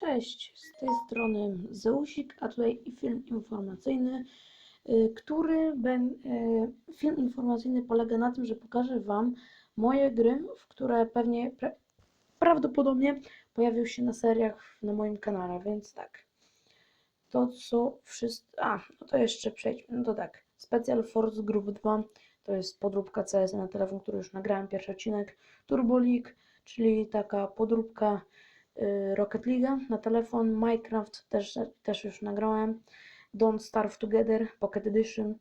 Cześć, z tej strony Zeusik, a tutaj film informacyjny, y, który ben, y, film informacyjny polega na tym, że pokażę Wam moje gry, w które pewnie pra, prawdopodobnie pojawią się na seriach na moim kanale, więc tak. To co wszystko. A, no to jeszcze przejdźmy. No to tak. Special Force Group 2 to jest podróbka CS na telefon, który już nagrałem pierwszy odcinek. Turbo League, czyli taka podróbka Rocket League na telefon. Minecraft też, też już nagrałem. Don't Starve Together Pocket Edition.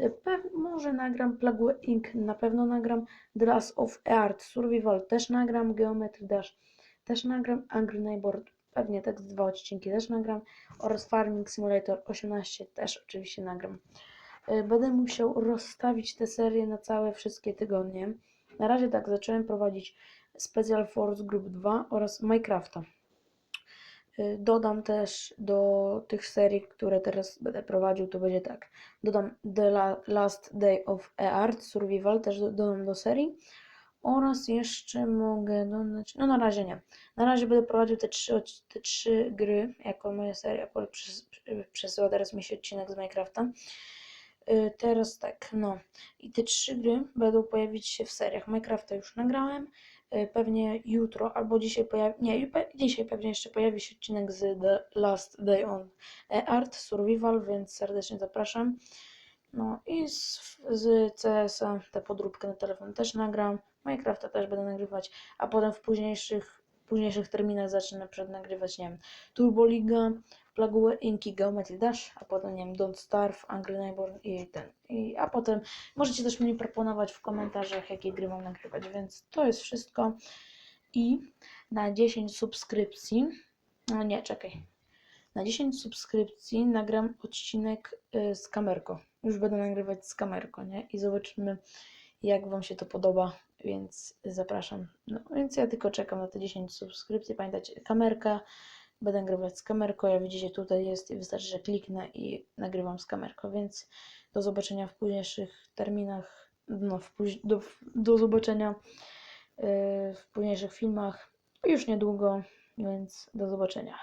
Y, Pew, może nagram Plague Inc. Na pewno nagram. The Last of Art Survival też nagram. Geometry Dash też nagram. Angry Neighbor pewnie tak dwa odcinki też nagram. Oraz Farming Simulator 18 też oczywiście nagram. Y, Będę musiał rozstawić te serie na całe wszystkie tygodnie. Na razie tak zacząłem prowadzić Special Force Group 2 oraz Minecrafta. Y, Dodam też do tych serii, które teraz będę prowadził, to będzie tak. Dodam The La- Last Day of Art Survival, też do- dodam do serii. Oraz jeszcze mogę dodać. No na razie nie. Na razie będę prowadził te trzy, te trzy gry jako moja seria. Przesyła teraz mi się odcinek z Minecrafta. Y, Teraz tak, no. I te trzy gry będą pojawić się w seriach. Minecrafta już nagrałem. Y, Pewnie jutro albo dzisiaj pojawi. Nie, dzisiaj pewnie jeszcze pojawi się odcinek z The Last Day on Art Survival, więc serdecznie zapraszam. No i z, z CS-a tę podróbkę na telefon też nagram. Minecrafta też będę nagrywać, a potem w późniejszych, późniejszych terminach zacznę przednagrywać, nie wiem, Turbo Liga, Plague Inki, Geometry Dash, a potem, nie wiem, Don't Starve, Angry Neighbor i ten. I, a potem możecie też mi proponować w komentarzach, jakie gry mam nagrywać, więc to jest wszystko. I na 10 subskrypcji, no nie, czekaj, na 10 subskrypcji nagram odcinek y, z kamerką. Już będę nagrywać z kamerką, nie? I zobaczymy, jak Wam się to podoba, więc zapraszam. No, więc ja tylko czekam na te 10 subskrypcji. Pamiętajcie, kamerka, będę nagrywać z kamerką. Jak widzicie, tutaj jest i wystarczy, że kliknę i nagrywam z kamerką, więc do zobaczenia w późniejszych terminach. No, w póź- do, do zobaczenia y, w późniejszych filmach już niedługo, więc do zobaczenia.